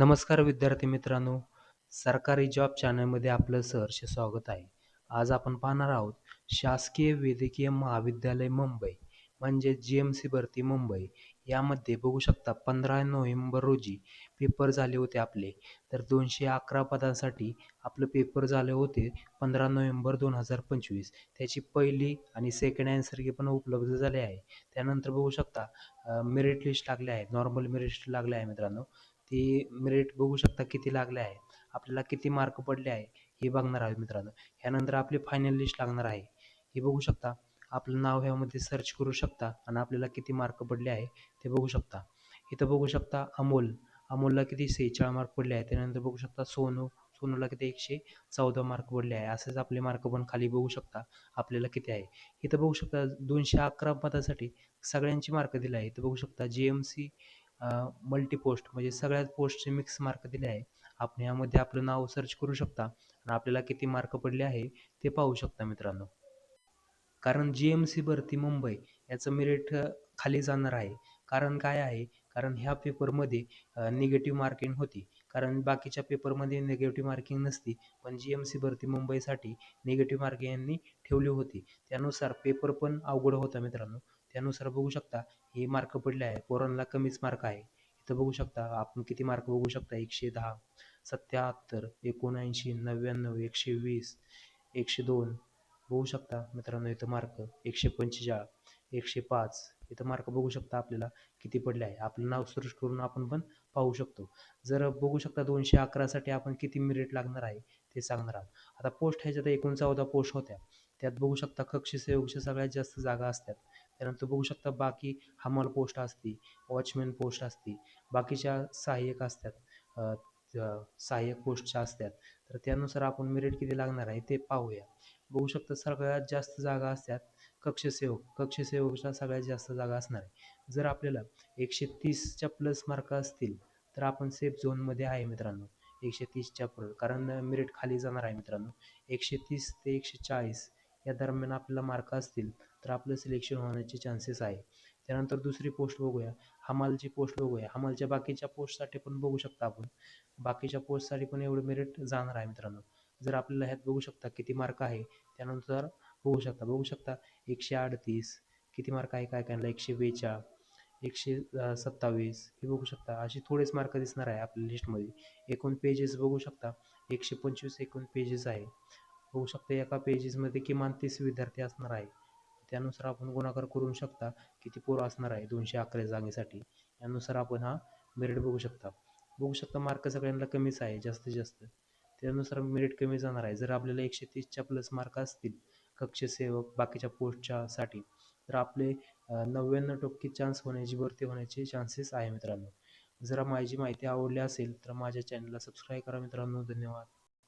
नमस्कार विद्यार्थी मित्रांनो सरकारी जॉब चॅनलमध्ये आपलं सहर्ष स्वागत आहे. आज आपण पाहणार आहोत शासकीय वैद्यकीय महाविद्यालय मुंबई म्हणजे जी एम सी भरती मुंबई यामध्ये बघू शकता पंधरा नोव्हेंबर रोजी पेपर झाले होते आपले. तर दोनशे अकरा पदांसाठी आपलं पेपर झाले होते पंधरा नोव्हेंबर दोन हजार पंचवीस. त्याची पहिली आणि सेकंड अँसर पण उपलब्ध झाले आहे. त्यानंतर बघू शकता मेरिट लिस्ट लागले आहे नॉर्मल मेरिट लिस्ट लागले आहे मित्रांनो. ती मेरिट बघू शकता किती लागले आहे. आपल्याला किती मार्क पडले आहे हे बघणार आहे मित्रांनो. ह्यानंतर आपली फायनल लिस्ट लागणार आहे. हे बघू शकता. आपलं नाव ह्यामध्ये सर्च करू शकता आणि आपल्याला किती मार्क पडले आहे ते बघू शकता. इथं बघू शकता अमोल. अमोलला किती सेहेचाळीस मार्क पडले आहे त्यानंतर बघू शकता सोनू. सोनूला किती एकशे चौदा मार्क पडले आहे. असेच आपले मार्क पण खाली बघू शकता आपल्याला किती आहे. इथं बघू शकता दोनशे अकरा पदासाठी सगळ्यांची मार्क दिले आहे. इथं बघू शकता G M C multi post म्हणजे सगळ्याच पोस्टचे मिक्स मार्क दिले आहे. आपण यामध्ये आपलं नाव सर्च करू शकता आणि आपल्याला किती मार्क पडले आहे ते पाहू शकता मित्रांनो. कारण जी एम सी भरती मुंबई याचं मेरिट खाली जाणार आहे. कारण काय आहे? कारण ह्या पेपरमध्ये निगेटिव्ह मार्किंग होती. कारण बाकीच्या पेपरमध्ये निगेटिव्ह मार्किंग नसती. पण जी एम सी भरती मुंबईसाठी निगेटिव्ह मार्किंग यांनी ठेवली होती. त्यानुसार पेपर पण अवघड होता मित्रांनो. त्यानुसार बघू शकता हे मार्क पडले आहे. कोरोनाला कमीच मार्क आहे. इथं बघू शकता आपण किती मार्क बघू शकता? एकशे दहा सत्याहत्तर एकोणऐंशी नव्याण्णव एकशे वीस एकशे दोन. बघू शकता मित्रांनो इथं मार्क एकशे पंचेचाळ एकशे पाच. इथं मार्क बघू शकता आपल्याला किती पडले आहे. आपलं नाव सर्च करून आपण पण पाहू शकतो. जर बघू शकता दोनशे अकरासाठी आपण किती मिरिट लागणार आहे ते सांगणार आहोत. आता पोस्ट ह्याच्यात एकूण चौदा पोस्ट होत्या. त्यात बघू शकता कक्षी सेवकच्या सगळ्यात जास्त जागा असतात. त्यानंतर बघू शकता बाकी हमाल पोस्ट असते वॉचमॅन पोस्ट असते बाकीच्या सहाय्यक असतात सहाय्यक पोस्टच्या असतात. तर त्यानुसार आपण मेरिट किती लागणार आहे ते पाहूया. बघू शकता सगळ्यात जास्त जागा असतात कक्षसेवक कक्षसेवकच्या सगळ्यात जास्त जागा असणार आहे. जर आपल्याला एकशे तीसच्या प्लस मार्क असतील तर आपण सेफ झोनमध्ये आहे मित्रांनो. एकशे तीसच्या पुढे कारण मेरिट खाली जाणार आहे मित्रांनो. एकशे तीस ते एकशे चाळीस या दरम्यान आपल्याला मार्क असतील तर आपलं सिलेक्शन होण्याचे चान्सेस आहे. त्यानंतर दुसरी पोस्ट बघूया. हमालची पोस्ट बघूया. हमालच्या बाकीच्या पोस्टसाठी पण बघू शकता आपण. बाकीच्या पोस्टसाठी पण एवढं मेरिट जाणार आहे मित्रांनो. जर आपल्याला ह्यात बघू शकता किती मार्क आहे त्यानंतर बघू शकता. बघू शकता एकशे अडतीस किती मार्क आहे काय काय एकशे बेचाळ एकशे सत्तावीस हे बघू शकता. असे थोडेच मार्क दिसणार आहे आपल्या लिस्टमध्ये एकूण पेजेस बघू शकता. एकशे पंचवीस एकूण पेजेस आहे. बघू शकते. एका पेजेसमध्ये किमान तीस विद्यार्थी असणार आहे. त्यानुसार आपण गुणाकार करू शकता. किती पोरं असणार आहे? दोनशे अकरा जागेसाठी. यानुसार आपण हा मेरिट बघू शकता. बघू शकता मार्क सगळ्यांना कमीच आहे जास्तीत जास्त. त्यानुसार मेरिट कमी जाणार आहे. जर आपल्याला एकशे तीसच्या प्लस मार्क असतील कक्षसेवक बाकीच्या पोस्टच्या साठी तर आपले नव्याण्णव टक्के चान्स होण्याची भरती होण्याचे चान्सेस आहे मित्रांनो. जरा माझी माहिती आवडली असेल तर माझ्या चॅनलला सबस्क्राईब करा मित्रांनो. धन्यवाद.